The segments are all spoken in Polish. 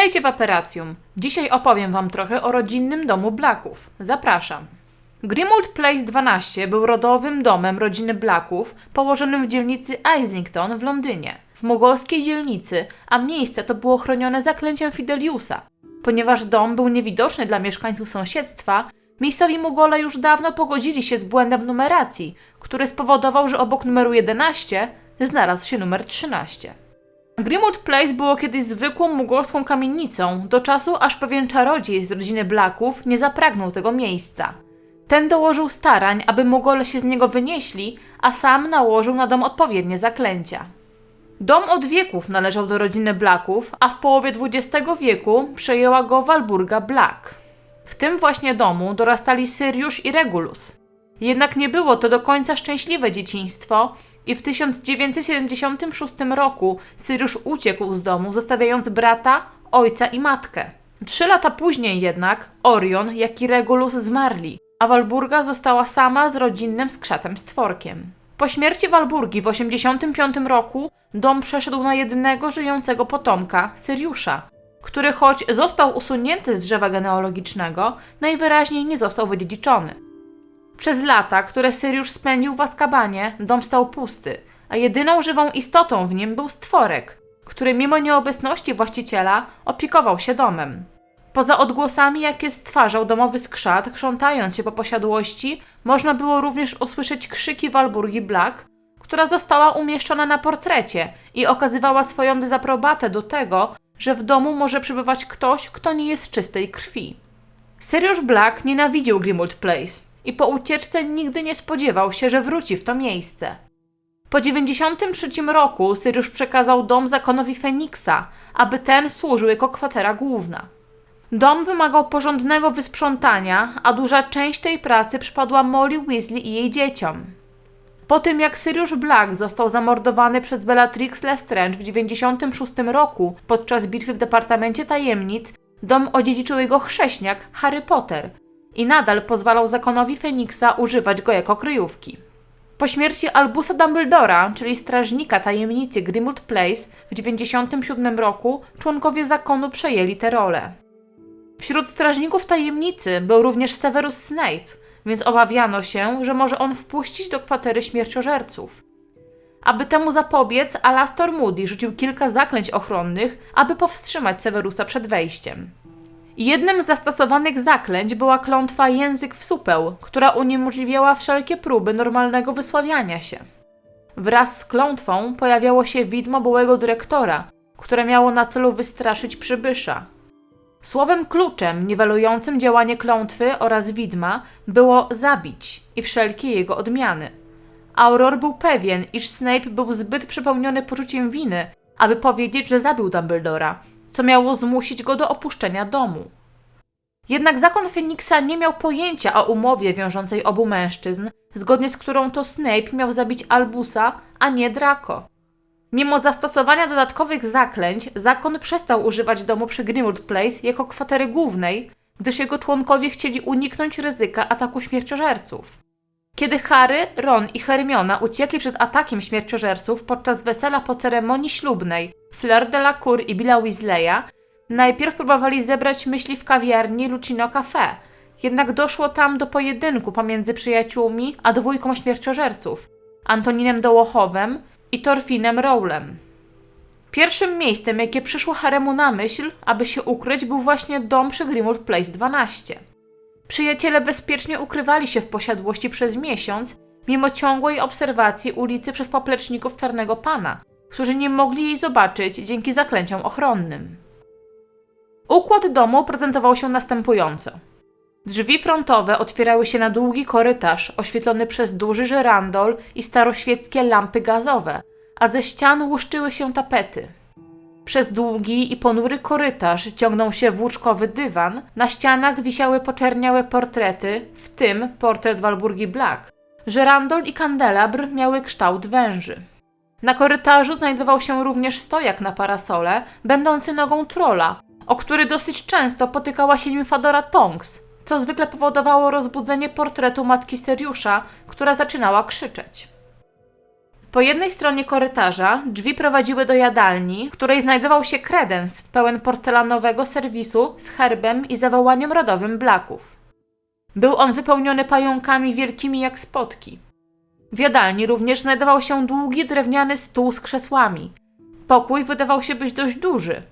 Witajcie w Aperacjum. Dzisiaj opowiem Wam trochę o rodzinnym domu Blacków. Zapraszam. Grimald Place 12 był rodowym domem rodziny Blacków, położonym w dzielnicy Islington w Londynie, w mogolskiej dzielnicy, a miejsce to było chronione zaklęciem Fideliusa. Ponieważ dom był niewidoczny dla mieszkańców sąsiedztwa, miejscowi Mugole już dawno pogodzili się z błędem numeracji, który spowodował, że obok numeru 11 znalazł się numer 13. Grimwood Place było kiedyś zwykłą mugolską kamienicą, do czasu aż pewien czarodziej z rodziny Blacków nie zapragnął tego miejsca. Ten dołożył starań, aby Mugole się z niego wynieśli, a sam nałożył na dom odpowiednie zaklęcia. Dom od wieków należał do rodziny Blacków, a w połowie XX wieku przejęła go Walburga Black. W tym właśnie domu dorastali Syriusz i Regulus. Jednak nie było to do końca szczęśliwe dzieciństwo i w 1976 roku Syriusz uciekł z domu, zostawiając brata, ojca i matkę. Trzy lata później jednak Orion, jak i Regulus zmarli, a Walburga została sama z rodzinnym skrzatem stworkiem. Po śmierci Walburgi w 1985 roku dom przeszedł na jedynego żyjącego potomka, Syriusza, który choć został usunięty z drzewa genealogicznego, najwyraźniej nie został wydziedziczony. Przez lata, które Syriusz spędził w Azkabanie, dom stał pusty, a jedyną żywą istotą w nim był stworek, który mimo nieobecności właściciela opiekował się domem. Poza odgłosami, jakie stwarzał domowy skrzat, krzątając się po posiadłości, można było również usłyszeć krzyki Walburgi Black, która została umieszczona na portrecie i okazywała swoją dezaprobatę do tego, że w domu może przebywać ktoś, kto nie jest czystej krwi. Syriusz Black nienawidził Grimwood Place i po ucieczce nigdy nie spodziewał się, że wróci w to miejsce. Po 93 roku Syriusz przekazał dom zakonowi Feniksa, aby ten służył jako kwatera główna. Dom wymagał porządnego wysprzątania, a duża część tej pracy przypadła Molly Weasley i jej dzieciom. Po tym jak Sirius Black został zamordowany przez Bellatrix Lestrange w 96 roku podczas bitwy w Departamencie Tajemnic, dom odziedziczył jego chrześniak Harry Potter i nadal pozwalał zakonowi Feniksa używać go jako kryjówki. Po śmierci Albusa Dumbledora, czyli strażnika tajemnicy Grimwood Place w 97 roku, członkowie zakonu przejęli tę rolę. Wśród strażników tajemnicy był również Severus Snape, więc obawiano się, że może on wpuścić do kwatery śmierciożerców. Aby temu zapobiec, Alastor Moody rzucił kilka zaklęć ochronnych, aby powstrzymać Severusa przed wejściem. Jednym z zastosowanych zaklęć była klątwa język w supeł, która uniemożliwiała wszelkie próby normalnego wysławiania się. Wraz z klątwą pojawiało się widmo byłego dyrektora, które miało na celu wystraszyć przybysza. Słowem kluczem niwelującym działanie klątwy oraz widma było zabić i wszelkie jego odmiany. Auror był pewien, iż Snape był zbyt przepełniony poczuciem winy, aby powiedzieć, że zabił Dumbledora, co miało zmusić go do opuszczenia domu. Jednak zakon Feniksa nie miał pojęcia o umowie wiążącej obu mężczyzn, zgodnie z którą to Snape miał zabić Albusa, a nie Draco. Mimo zastosowania dodatkowych zaklęć, zakon przestał używać domu przy Grimwood Place jako kwatery głównej, gdyż jego członkowie chcieli uniknąć ryzyka ataku śmierciożerców. Kiedy Harry, Ron i Hermiona uciekli przed atakiem śmierciożerców podczas wesela po ceremonii ślubnej Fleur Cour i Billa Weasleya, najpierw próbowali zebrać myśli w kawiarni Lucino Café, jednak doszło tam do pojedynku pomiędzy przyjaciółmi a dwójką śmierciożerców, Antoninem Dołochowem i Torfinem Rowlem. Pierwszym miejscem, jakie przyszło Haremu na myśl, aby się ukryć, był właśnie dom przy Grimwood Place 12. Przyjaciele bezpiecznie ukrywali się w posiadłości przez miesiąc, mimo ciągłej obserwacji ulicy przez popleczników Czarnego Pana, którzy nie mogli jej zobaczyć dzięki zaklęciom ochronnym. Układ domu prezentował się następująco. Drzwi frontowe otwierały się na długi korytarz oświetlony przez duży żerandol i staroświeckie lampy gazowe, a ze ścian łuszczyły się tapety. Przez długi i ponury korytarz ciągnął się włóczkowy dywan, na ścianach wisiały poczerniałe portrety, w tym portret Walburgi Black. Żerandol i kandelabr miały kształt węży. Na korytarzu znajdował się również stojak na parasole, będący nogą trola, o który dosyć często potykała się nim Fadora Tonks, co zwykle powodowało rozbudzenie portretu matki Seriusza, która zaczynała krzyczeć. Po jednej stronie korytarza drzwi prowadziły do jadalni, w której znajdował się kredens pełen porcelanowego serwisu z herbem i zawołaniem rodowym Blacków. Był on wypełniony pająkami wielkimi jak spotki. W jadalni również znajdował się długi drewniany stół z krzesłami. Pokój wydawał się być dość duży.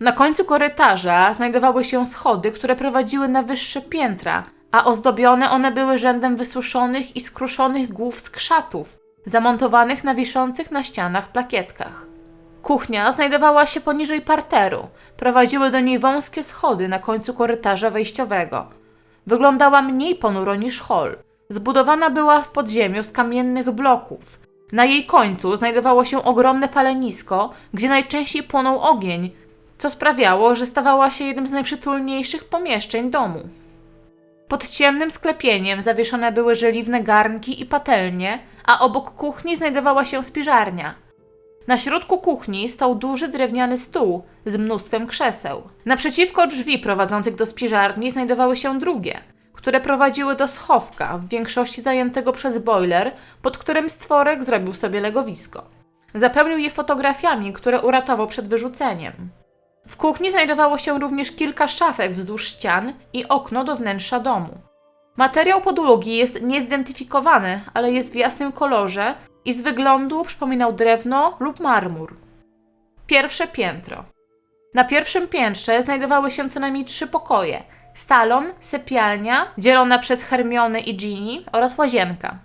Na końcu korytarza znajdowały się schody, które prowadziły na wyższe piętra, a ozdobione one były rzędem wysuszonych i skruszonych głów skrzatów, zamontowanych na wiszących na ścianach plakietkach. Kuchnia znajdowała się poniżej parteru. Prowadziły do niej wąskie schody na końcu korytarza wejściowego. Wyglądała mniej ponuro niż hol. Zbudowana była w podziemiu z kamiennych bloków. Na jej końcu znajdowało się ogromne palenisko, gdzie najczęściej płonął ogień, co sprawiało, że stawała się jednym z najprzytulniejszych pomieszczeń domu. Pod ciemnym sklepieniem zawieszone były żeliwne garnki i patelnie, a obok kuchni znajdowała się spiżarnia. Na środku kuchni stał duży drewniany stół z mnóstwem krzeseł. Naprzeciwko drzwi prowadzących do spiżarni znajdowały się drugie, które prowadziły do schowka, w większości zajętego przez boiler, pod którym stworek zrobił sobie legowisko. Zapełnił je fotografiami, które uratował przed wyrzuceniem. W kuchni znajdowało się również kilka szafek wzdłuż ścian i okno do wnętrza domu. Materiał podłogi jest niezidentyfikowany, ale jest w jasnym kolorze i z wyglądu przypominał drewno lub marmur. Pierwsze piętro. Na pierwszym piętrze znajdowały się co najmniej trzy pokoje: salon, sypialnia, dzielona przez Hermione i Ginny oraz łazienka.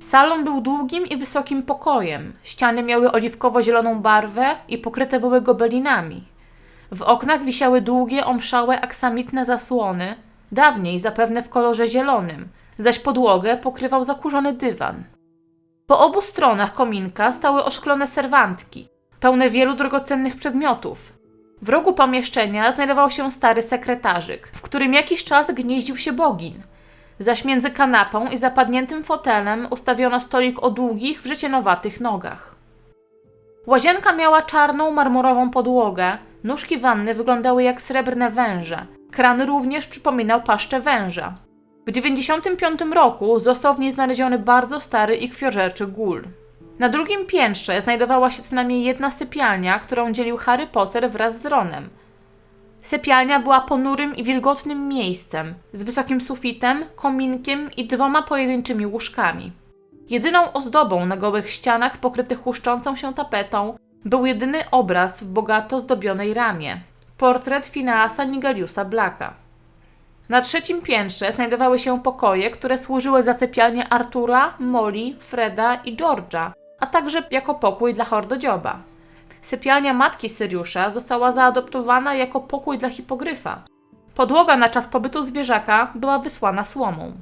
Salon był długim i wysokim pokojem. Ściany miały oliwkowo-zieloną barwę i pokryte były gobelinami. W oknach wisiały długie, omszałe, aksamitne zasłony, dawniej zapewne w kolorze zielonym, zaś podłogę pokrywał zakurzony dywan. Po obu stronach kominka stały oszklone serwantki, pełne wielu drogocennych przedmiotów. W rogu pomieszczenia znajdował się stary sekretarzyk, w którym jakiś czas gnieździł się bogin. Zaś między kanapą i zapadniętym fotelem ustawiono stolik o długich, wrzecienowatych nogach. Łazienka miała czarną, marmurową podłogę, nóżki wanny wyglądały jak srebrne węże. Kran również przypominał paszczę węża. W 1995 roku został w niej znaleziony bardzo stary i krwiożerczy gól. Na drugim piętrze znajdowała się co najmniej jedna sypialnia, którą dzielił Harry Potter wraz z Ronem. Sypialnia była ponurym i wilgotnym miejscem, z wysokim sufitem, kominkiem i dwoma pojedynczymi łóżkami. Jedyną ozdobą na gołych ścianach pokrytych łuszczącą się tapetą był jedyny obraz w bogato zdobionej ramie portret Phineasa Nigeliusa Blacka. Na trzecim piętrze znajdowały się pokoje, które służyły za sypialnię Artura, Molly, Freda i George'a, a także jako pokój dla hordodzioba. Sypialnia matki Syriusza została zaadoptowana jako pokój dla hipogryfa. Podłoga na czas pobytu zwierzaka była wysłana słomą.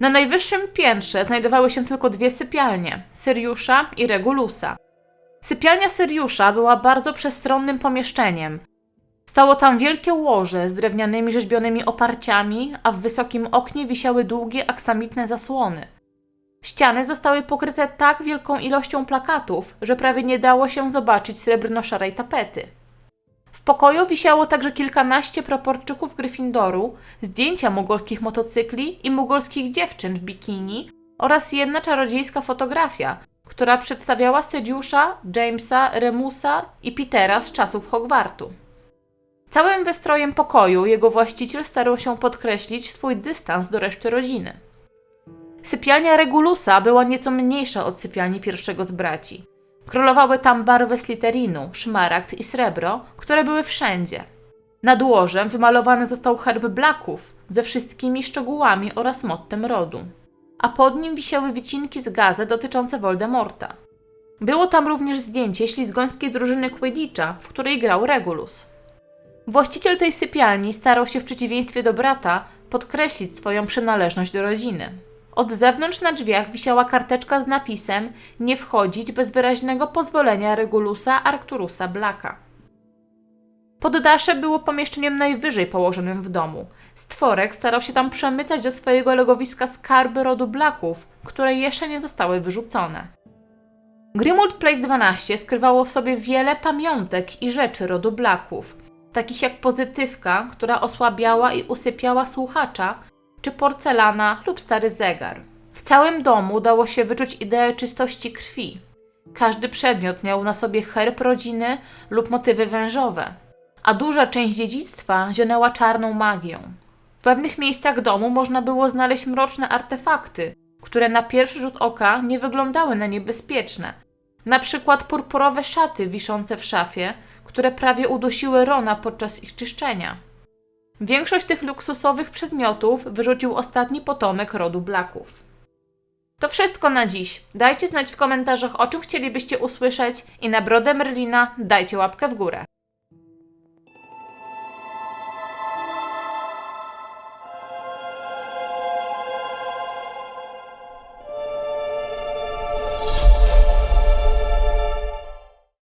Na najwyższym piętrze znajdowały się tylko dwie sypialnie Syriusza i Regulusa. Sypialnia Syriusza była bardzo przestronnym pomieszczeniem. Stało tam wielkie łoże z drewnianymi rzeźbionymi oparciami, a w wysokim oknie wisiały długie aksamitne zasłony. Ściany zostały pokryte tak wielką ilością plakatów, że prawie nie dało się zobaczyć srebrno-szarej tapety. W pokoju wisiało także kilkanaście proporczyków Gryffindoru, zdjęcia mugolskich motocykli i mugolskich dziewczyn w bikini oraz jedna czarodziejska fotografia, która przedstawiała Syriusza, Jamesa, Remusa i Petera z czasów Hogwartu. Całym wystrojem pokoju jego właściciel starał się podkreślić swój dystans do reszty rodziny. Sypialnia Regulusa była nieco mniejsza od sypialni pierwszego z braci. Królowały tam barwy sliterinu, szmaragd i srebro, które były wszędzie. Nad łożem wymalowany został herb Blacków ze wszystkimi szczegółami oraz mottem rodu. A pod nim wisiały wycinki z gazet dotyczące Voldemorta. Było tam również zdjęcie ślizgońskiej drużyny Quidditcha, w której grał Regulus. Właściciel tej sypialni starał się w przeciwieństwie do brata podkreślić swoją przynależność do rodziny. Od zewnątrz na drzwiach wisiała karteczka z napisem nie wchodzić bez wyraźnego pozwolenia Regulusa Arcturusa Blacka. Poddasze było pomieszczeniem najwyżej położonym w domu. Stworek starał się tam przemycać do swojego legowiska skarby rodu Blacków, które jeszcze nie zostały wyrzucone. Grimald Place 12 skrywało w sobie wiele pamiątek i rzeczy rodu Blacków – takich jak pozytywka, która osłabiała i usypiała słuchacza, czy porcelana lub stary zegar. W całym domu dało się wyczuć ideę czystości krwi. Każdy przedmiot miał na sobie herb rodziny lub motywy wężowe, a duża część dziedzictwa zionęła czarną magią. W pewnych miejscach domu można było znaleźć mroczne artefakty, które na pierwszy rzut oka nie wyglądały na niebezpieczne. Na przykład purpurowe szaty wiszące w szafie, które prawie udusiły Rona podczas ich czyszczenia. Większość tych luksusowych przedmiotów wyrzucił ostatni potomek rodu Blacków. To wszystko na dziś. Dajcie znać w komentarzach, o czym chcielibyście usłyszeć i na brodę Merlina dajcie łapkę w górę.